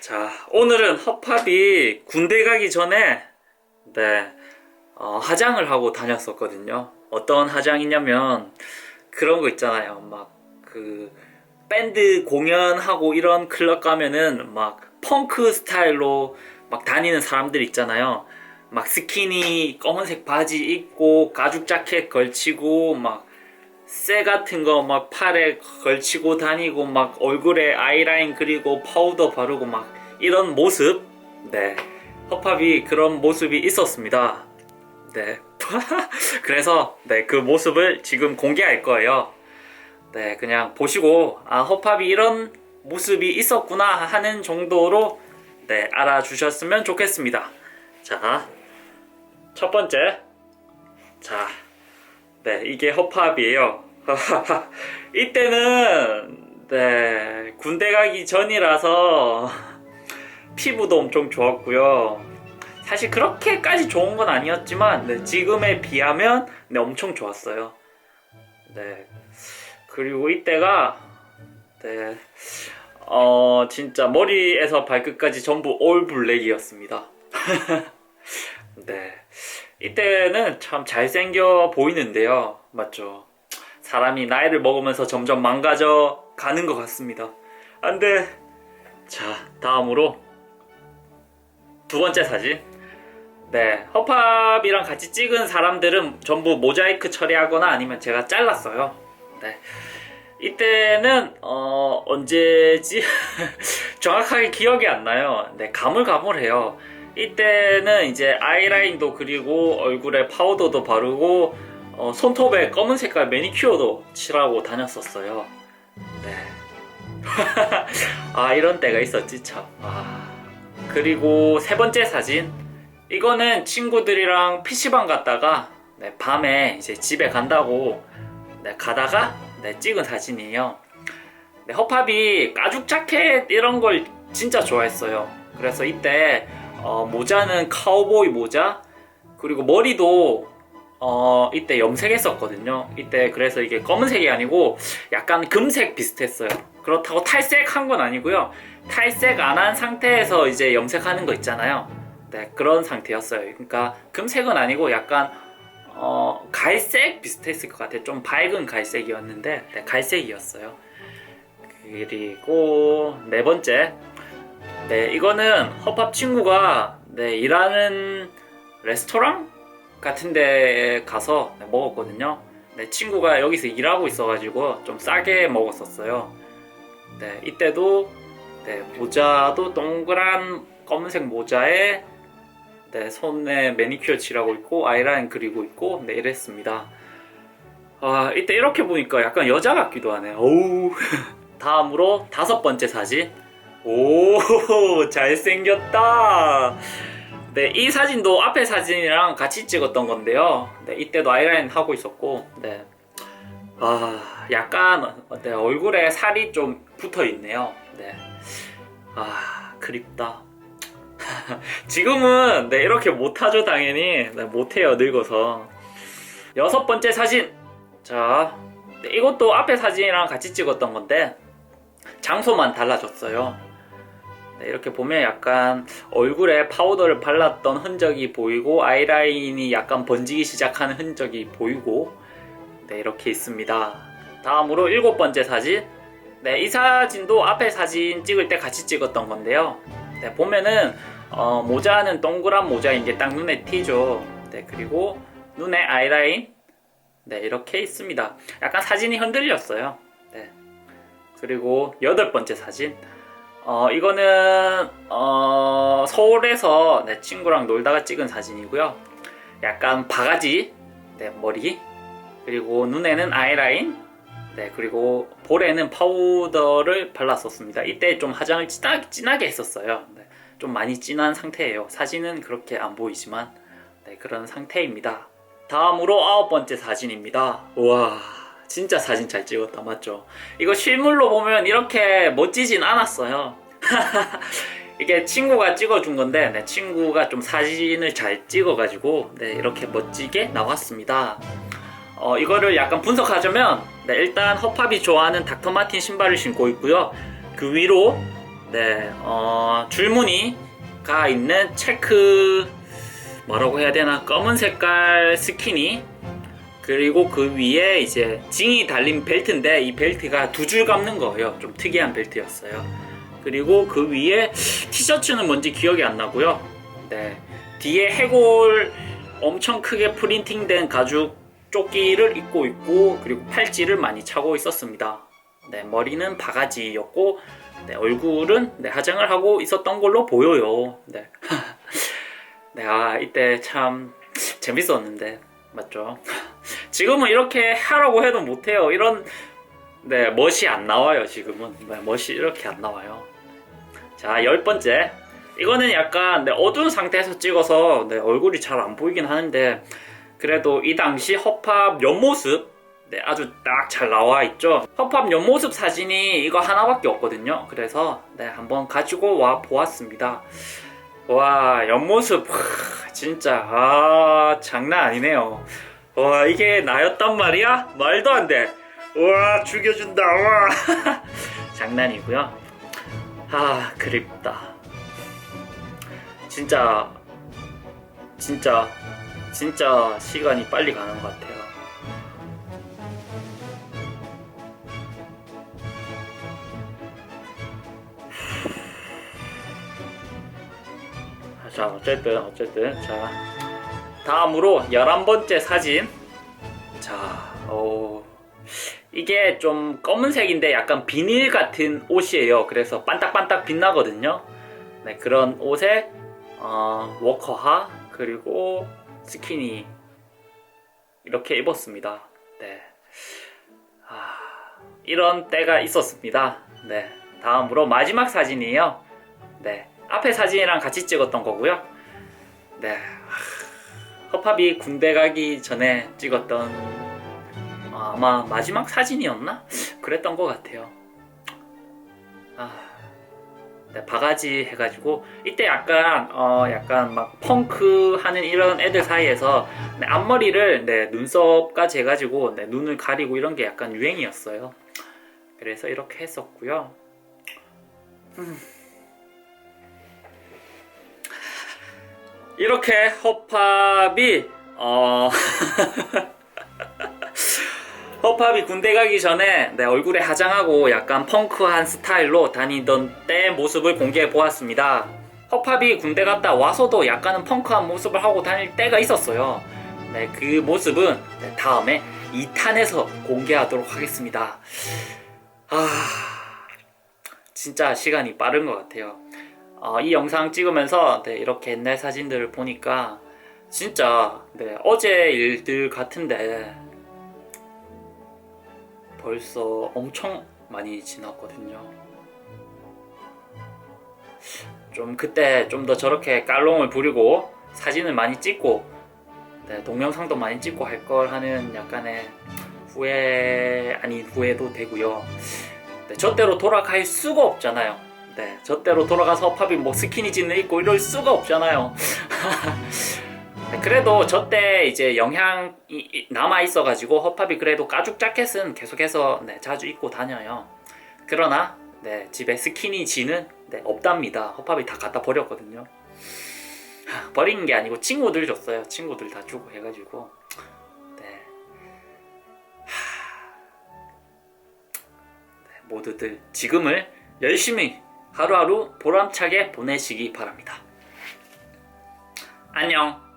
자, 오늘은 허팝이 군대 가기 전에 네, 어, 화장을 하고 다녔었거든요. 어떤 화장이냐면 그런 거 있잖아요. 막 그 밴드 공연하고 이런 클럽 가면은 막 펑크 스타일로 막 다니는 사람들 있잖아요. 막 스키니 검은색 바지 입고 가죽 자켓 걸치고 막 쇠 같은 거 막 팔에 걸치고 다니고 막 얼굴에 아이라인 그리고 파우더 바르고 막 이런 모습? 네. 허팝이 그런 모습이 있었습니다. 네. 그래서 네 그 모습을 지금 공개할 거예요. 네 그냥 보시고 아 허팝이 이런 모습이 있었구나 하는 정도로 네 알아주셨으면 좋겠습니다. 자 첫 번째. 자 네, 이게 허팝이에요. 이때는 네, 군대 가기 전이라서 피부도 엄청 좋았고요. 사실 그렇게까지 좋은 건 아니었지만 네, 지금에 비하면 네, 엄청 좋았어요. 네. 그리고 이때가 네. 어, 진짜 머리에서 발끝까지 전부 올 블랙이었습니다. 네. 이때는 참 잘생겨 보이는데요. 맞죠? 사람이 나이를 먹으면서 점점 망가져 가는 것 같습니다. 안 돼. 자, 다음으로 두 번째 사진. 네, 허팝이랑 같이 찍은 사람들은 전부 모자이크 처리하거나 아니면 제가 잘랐어요. 네. 이때는 어 언제지 정확하게 기억이 안 나요. 네, 가물가물해요. 이때는 이제 아이라인도 그리고 얼굴에 파우더도 바르고 어, 손톱에 검은 색깔 매니큐어도 칠하고 다녔었어요. 네. 아 이런 때가 있었지 참. 아. 그리고 세 번째 사진. 이거는 친구들이랑 PC방 갔다가 네, 밤에 이제 집에 간다고 네, 가다가 네, 찍은 사진이에요. 네, 허팝이 가죽 자켓 이런 걸 진짜 좋아했어요. 그래서 이때 어, 모자는 카우보이 모자 그리고 머리도 어, 이때 염색했었거든요. 이때 그래서 이게 검은색이 아니고 약간 금색 비슷했어요. 그렇다고 탈색한 건 아니고요. 탈색 안 한 상태에서 이제 염색하는 거 있잖아요. 네, 그런 상태였어요. 그러니까 금색은 아니고 약간 어, 갈색 비슷했을 것 같아요. 좀 밝은 갈색이었는데 네, 갈색이었어요. 그리고 네 번째 네, 이거는 허팝 친구가 네, 일하는 레스토랑 같은 데 가서 네, 먹었거든요. 네, 친구가 여기서 일하고 있어가지고 좀 싸게 먹었었어요. 네, 이때도 네, 모자도 동그란 검은색 모자에 네, 손에 매니큐어 칠하고 있고 아이라인 그리고 있고 네, 이랬습니다. 아, 이때 이렇게 보니까 약간 여자 같기도 하네. 어우. 다음으로 다섯 번째 사진. 오, 잘생겼다. 네, 이 사진도 앞에 사진이랑 같이 찍었던 건데요. 네, 이때도 아이라인 하고 있었고, 네. 아, 약간, 네, 얼굴에 살이 좀 붙어 있네요. 네. 아, 그립다. 지금은, 네, 이렇게 못하죠, 당연히. 네, 못해요, 늙어서. 여섯 번째 사진. 자, 네, 이것도 앞에 사진이랑 같이 찍었던 건데, 장소만 달라졌어요. 네, 이렇게 보면 약간 얼굴에 파우더를 발랐던 흔적이 보이고 아이라인이 약간 번지기 시작하는 흔적이 보이고 네 이렇게 있습니다. 다음으로 일곱 번째 사진. 네, 이 사진도 앞에 사진 찍을 때 같이 찍었던 건데요. 네, 보면은 어, 모자는 동그란 모자인 게 딱 눈에 띄죠. 네, 그리고 눈에 아이라인 네 이렇게 있습니다. 약간 사진이 흔들렸어요. 네. 그리고 여덟 번째 사진. 어, 이거는, 어, 서울에서 내 친구랑 놀다가 찍은 사진이고요. 약간 바가지, 네, 머리, 그리고 눈에는 아이라인, 네, 그리고 볼에는 파우더를 발랐었습니다. 이때 좀 화장을 진하게, 진하게 했었어요. 네, 좀 많이 진한 상태예요. 사진은 그렇게 안 보이지만, 네, 그런 상태입니다. 다음으로 아홉 번째 사진입니다. 우와. 진짜 사진 잘 찍었다 맞죠? 이거 실물로 보면 이렇게 멋지진 않았어요. 이게 친구가 찍어준 건데 내 친구가 좀 사진을 잘 찍어가지고 네, 이렇게 멋지게 나왔습니다. 어, 이거를 약간 분석하자면 네, 일단 허팝이 좋아하는 닥터마틴 신발을 신고 있고요. 그 위로 네, 어, 줄무늬가 있는 체크 뭐라고 해야 되나 검은 색깔 스키니 그리고 그 위에 이제 징이 달린 벨트인데 이 벨트가 두 줄 감는 거예요. 좀 특이한 벨트였어요. 그리고 그 위에 티셔츠는 뭔지 기억이 안 나고요. 네, 뒤에 해골 엄청 크게 프린팅된 가죽 조끼를 입고 있고 그리고 팔찌를 많이 차고 있었습니다. 네, 머리는 바가지였고 네, 얼굴은 네, 화장을 하고 있었던 걸로 보여요. 네. 네, 아, 이때 참 재밌었는데, 맞죠? 지금은 이렇게 하라고 해도 못해요. 이런, 네, 멋이 안 나와요, 지금은. 네, 멋이 이렇게 안 나와요. 자, 열 번째. 이거는 약간 네, 어두운 상태에서 찍어서 네, 얼굴이 잘 안 보이긴 하는데, 그래도 이 당시 허팝 옆모습, 네, 아주 딱 잘 나와 있죠. 허팝 옆모습 사진이 이거 하나밖에 없거든요. 그래서 네, 한번 가지고 와 보았습니다. 와, 옆모습 하, 진짜 아 장난 아니네요. 와, 이게 나였단 말이야? 말도 안 돼. 와, 죽여준다. 와. 장난이고요. 아, 그립다. 진짜 진짜 진짜 시간이 빨리 가는 것 같아요. 자 어쨌든 어쨌든 자 다음으로 11번째 사진. 자 어, 이게 좀 검은색인데 약간 비닐 같은 옷이에요. 그래서 반딱반딱 빛나거든요. 네 그런 옷에 어, 워커하 그리고 스키니 이렇게 입었습니다. 네. 아, 이런 때가 있었습니다. 네. 다음으로 마지막 사진이에요. 네. 앞에 사진이랑 같이 찍었던 거고요. 네. 하, 허팝이 군대 가기 전에 찍었던 어, 아마 마지막 사진이었나? 그랬던 것 같아요. 아, 네, 바가지 해가지고 이때 약간 어 약간 막 펑크 하는 이런 애들 사이에서 네, 앞머리를 네, 눈썹까지 해가지고 네, 눈을 가리고 이런 게 약간 유행이었어요. 그래서 이렇게 했었고요. 음. 이렇게 허팝이 어 허팝이 군대 가기 전에 내 얼굴에 화장하고 약간 펑크한 스타일로 다니던 때 모습을 공개해 보았습니다. 허팝이 군대 갔다 와서도 약간은 펑크한 모습을 하고 다닐 때가 있었어요. 네, 그 모습은 네, 다음에 2탄에서 공개하도록 하겠습니다. 아, 진짜 시간이 빠른 것 같아요. 어, 이 영상 찍으면서 네, 이렇게 옛날 사진들을 보니까 진짜 네, 어제 일들 같은데 벌써 엄청 많이 지났거든요. 좀 그때 좀 더 저렇게 깔롱을 부리고 사진을 많이 찍고 네, 동영상도 많이 찍고 할 걸 하는 약간의 후회 아닌 후회도 되고요. 네, 저대로 돌아갈 수가 없잖아요. 네, 저대로 돌아가서 팝이 뭐 스키니진을 입고 이럴 수가 없잖아요. 네, 그래도 저때 이제 영향이 남아 있어가지고 허팝이 그래도 가죽 자켓은 계속해서 네, 자주 입고 다녀요. 그러나 네, 집에 스키니진은 네, 없답니다. 허팝이 다 갖다 버렸거든요. 하, 버린 게 아니고 친구들 줬어요. 친구들 다 주고 해가지고 네. 하, 네, 모두들 지금을 열심히 하루하루 보람차게 보내시기 바랍니다. 안녕.